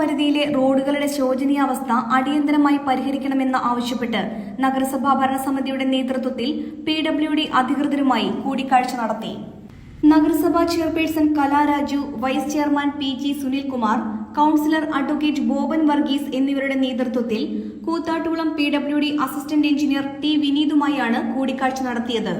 പരിധിയിലെ റോഡുകളുടെ ശോചനീയാവസ്ഥ അടിയന്തരമായി പരിഹരിക്കണമെന്ന് ആവശ്യപ്പെട്ട് നഗരസഭാ ഭരണസമിതിയുടെ നേതൃത്വത്തിൽ പി ഡബ്ല്യു ഡി അധികൃതരുമായി കൂടിക്കാഴ്ച നടത്തി. നഗരസഭാ chairperson Kalaraju vice chairman P G Sunilkumar councillor advocate Boban Varghese എന്നിവരുടെ നേതൃത്വത്തിൽ Koothattukulam P W D assistant engineer T വിനീതുമായാണ് കൂടിക്കാഴ്ച നടത്തിയത്.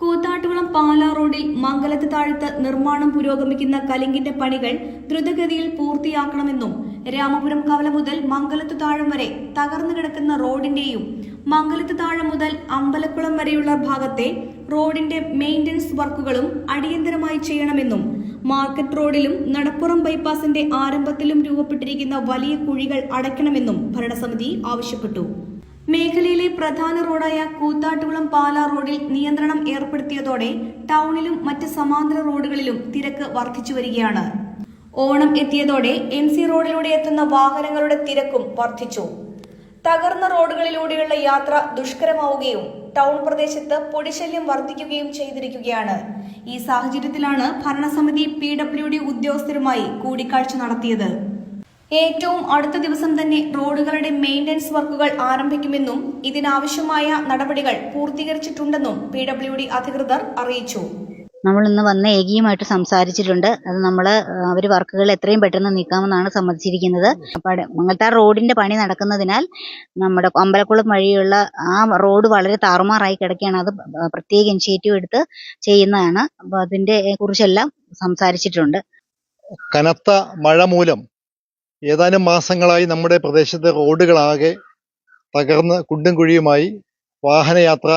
കൂത്താട്ടുകുളം പാലാ റോഡിൽ മംഗലത്ത് താഴത്ത് നിർമ്മാണം പുരോഗമിക്കുന്ന കലിങ്കിന്റെ പണികൾ ദ്രുതഗതിയിൽ പൂർത്തിയാക്കണമെന്നും രാമപുരം കവല മുതൽ മംഗലത്ത് താഴം വരെ തകർന്നു കിടക്കുന്ന റോഡിന്റെയും മംഗലത്ത് താഴം മുതൽ അമ്പലക്കുളം വരെയുള്ള ഭാഗത്തെ റോഡിന്റെ മെയിന്റനൻസ് വർക്കുകളും അടിയന്തരമായി ചെയ്യണമെന്നും മാർക്കറ്റ് റോഡിലും നടപ്പുറം ബൈപ്പാസിന്റെ ആരംഭത്തിലും രൂപപ്പെട്ടിരിക്കുന്ന വലിയ കുഴികൾ അടയ്ക്കണമെന്നും ഭരണസമിതി ആവശ്യപ്പെട്ടു. മേഖലയിലെ പ്രധാന റോഡായ കൂത്താട്ടുകുളം പാലാ റോഡിൽ നിയന്ത്രണം ഏർപ്പെടുത്തിയതോടെ ടൗണിലും മറ്റ് സമാന്തര റോഡുകളിലും തിരക്ക് വർദ്ധിച്ചു വരികയാണ്. ഓണം എത്തിയതോടെ എം സി റോഡിലൂടെ എത്തുന്ന വാഹനങ്ങളുടെ തിരക്കും വർദ്ധിച്ചു. തകർന്ന റോഡുകളിലൂടെയുള്ള യാത്ര ദുഷ്കരമാവുകയും ടൗൺ പ്രദേശത്ത് പൊടിശല്യം വർദ്ധിക്കുകയും ചെയ്തിരിക്കുകയാണ്. ഈ സാഹചര്യത്തിലാണ് ഭരണസമിതി പി ഡബ്ല്യു ഡി ഉദ്യോഗസ്ഥരുമായി കൂടിക്കാഴ്ച നടത്തിയത്. ഏറ്റവും അടുത്ത ദിവസം തന്നെ റോഡുകളുടെ മെയിന്റനൻസ് വർക്കുകൾ ആരംഭിക്കുമെന്നും ഇതിനാവശ്യമായ നടപടികൾ പൂർത്തീകരിച്ചിട്ടുണ്ടെന്നും പി ഡബ്ല്യു ഡി അധികൃതർ അറിയിച്ചു. നമ്മൾ ഇന്ന് വന്ന് ഏകിയുമായിട്ട് സംസാരിച്ചിട്ടുണ്ട്. അത് നമ്മൾ അവർ വർക്കുകൾ എത്രയും പെട്ടെന്ന് നീക്കാമെന്നാണ് സമ്മതിച്ചിരിക്കുന്നത്. അപ്പോൾ മംഗൽത്താർ റോഡിന്റെ പണി നടക്കുന്നതിനാൽ നമ്മുടെ അമ്പലക്കുളം വഴിയുള്ള ആ റോഡ് വളരെ താറുമാറായി കിടക്കുകയാണ്. അത് പ്രത്യേക ഇനിഷ്യേറ്റീവ് എടുത്ത് ചെയ്യുന്നതാണ്. അപ്പോൾ അതിന്റെ കുറിച്ചെല്ലാം സംസാരിച്ചിട്ടുണ്ട്. കനത്ത മഴ മൂലം ഏതാനും മാസങ്ങളായി നമ്മുടെ പ്രദേശത്തെ റോഡുകളാകെ തകർന്ന് കുണ്ടും കുഴിയുമായി വാഹനയാത്ര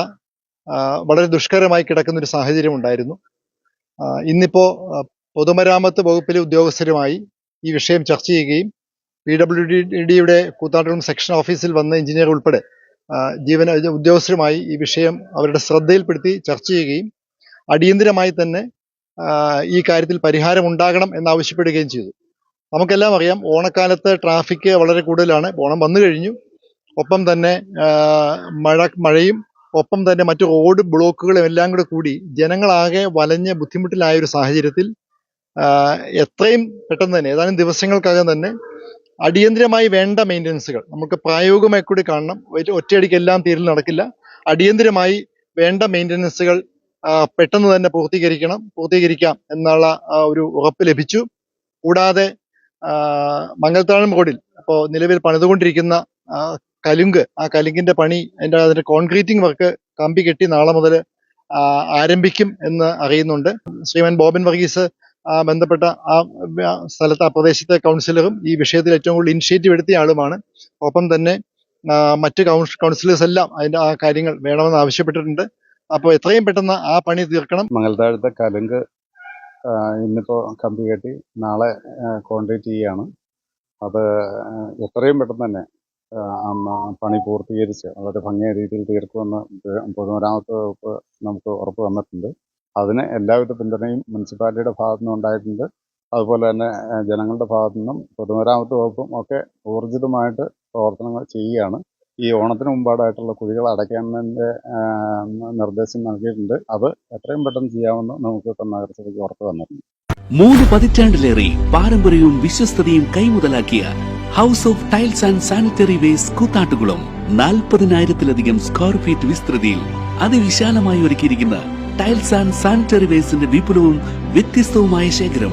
വളരെ ദുഷ്കരമായി കിടക്കുന്ന ഒരു സാഹചര്യം ഉണ്ടായിരുന്നു ആ, ഇന്നിപ്പോ പൊതുമരാമത്ത് വകുപ്പിലെ ഉദ്യോഗസ്ഥരുമായി ഈ വിഷയം ചർച്ച ചെയ്യുകയും പി ഡബ്ല്യു ഡി ഡിയുടെ കൂത്താട്ടുകുളം സെക്ഷൻ ഓഫീസിൽ വന്ന എഞ്ചിനീയർ ഉൾപ്പെടെ ജീവന ഉദ്യോഗസ്ഥരുമായി ഈ വിഷയം അവരുടെ ശ്രദ്ധയിൽപ്പെടുത്തി ചർച്ച ചെയ്യുകയും അടിയന്തിരമായി തന്നെ ഈ കാര്യത്തിൽ പരിഹാരം ഉണ്ടാകണം എന്നാവശ്യപ്പെടുകയും ചെയ്തു. നമുക്കെല്ലാം അറിയാം ഓണക്കാലത്ത് ട്രാഫിക് വളരെ കൂടുതലാണ്. ഓണം വന്നു കഴിഞ്ഞു. ഒപ്പം തന്നെ മഴ മഴയും ഒപ്പം തന്നെ മറ്റു റോഡ് ബ്ലോക്കുകളും എല്ലാം കൂടെ കൂടി ജനങ്ങളാകെ വലഞ്ഞ് ബുദ്ധിമുട്ടിലായ ഒരു സാഹചര്യത്തിൽ എത്രയും പെട്ടെന്ന് തന്നെ ഏതാനും ദിവസങ്ങൾക്കകം തന്നെ അടിയന്തിരമായി വേണ്ട മെയിന്റനൻസുകൾ നമുക്ക് പ്രായോഗികമായി കൂടി കാണണം. ഒറ്റയടിക്ക് എല്ലാം തീരിൽ നടക്കില്ല. അടിയന്തിരമായി വേണ്ട മെയിന്റനൻസുകൾ പെട്ടെന്ന് തന്നെ പൂർത്തീകരിക്കണം. പൂർത്തീകരിക്കാം എന്നുള്ള ഒരു ഉറപ്പ് ലഭിച്ചു. കൂടാതെ മംഗൽത്താഴം റോഡിൽ അപ്പോൾ നിലവിൽ പണിതുകൊണ്ടിരിക്കുന്ന കലുങ്ക് ആ കലുങ്കിന്റെ പണി അതിന്റെ അതിന്റെ കോൺക്രീറ്റിംഗ് വർക്ക് കമ്പി കെട്ടി നാളെ മുതൽ ആരംഭിക്കും എന്ന് അറിയുന്നുണ്ട്. ശ്രീമാൻ ബോബൻ വർഗീസ് ബന്ധപ്പെട്ട ആ സ്ഥലത്തെ ആ പ്രദേശത്തെ കൗൺസിലറും ഈ വിഷയത്തിൽ ഏറ്റവും കൂടുതൽ ഇനിഷ്യേറ്റീവ് എടുത്തിയ ആളുമാണ്. ഒപ്പം തന്നെ മറ്റ് കൗൺസിലേഴ്സ് എല്ലാം അതിന്റെ ആ കാര്യങ്ങൾ വേണമെന്ന് ആവശ്യപ്പെട്ടിട്ടുണ്ട്. അപ്പോൾ എത്രയും പെട്ടെന്ന് ആ പണി തീർക്കണം. മംഗൽത്താഴത്തെ കലുങ്ക് ആ, ഇന്നിപ്പോ കമ്പി കെട്ടി നാളെ കോൺക്രീറ്റ് ചെയ്യുകയാണ് അത് എത്രയും പെട്ടെന്ന് തന്നെ പണി പൂർത്തീകരിച്ച് വളരെ ഭംഗിയായ രീതിയിൽ തീർക്കുമെന്ന് പൊതുമരാമത്ത് വകുപ്പ് നമുക്ക് ഉറപ്പ് തന്നിട്ടുണ്ട് അതിന് എല്ലാവിധ പിന്തുണയും മുനിസിപ്പാലിറ്റിയുടെ ഭാഗത്തു നിന്നും ഉണ്ടായിട്ടുണ്ട് അതുപോലെ തന്നെ ജനങ്ങളുടെ ഭാഗത്തു നിന്നും പൊതുമരാമത്ത് വകുപ്പും ഒക്കെ ഊർജിതമായിട്ട് പ്രവർത്തനങ്ങൾ ചെയ്യുകയാണ്. ഈ ഓണത്തിന് മുമ്പാടായിട്ടുള്ള കുഴികൾ അടയ്ക്കുന്നതിന്റെ ആ, നിർദ്ദേശം നൽകിയിട്ടുണ്ട്. അത് എത്രയും പെട്ടെന്ന് ചെയ്യാമെന്ന് നമുക്ക് ഇപ്പം നഗരസഭയ്ക്ക് ഉറപ്പ് തന്നിട്ടുണ്ട്. മൂന്ന് പതിറ്റാണ്ടിലേറെ പാരമ്പര്യവും വിശ്വസ്തതയും കൈമുതലാക്കിയ house of tiles and sanitary waste Koothattukulam നാൽപ്പതിനായിരത്തിലധികം square feet വിസ്തൃതിയിൽ അതിവിശാലമായി ഒരുക്കിയിരിക്കുന്ന ടൈൽസ് ആൻഡ് സാനിറ്ററി വേസ്റ്റിന്റെ വിപുലവും വ്യത്യസ്തവുമായ ശേഖരം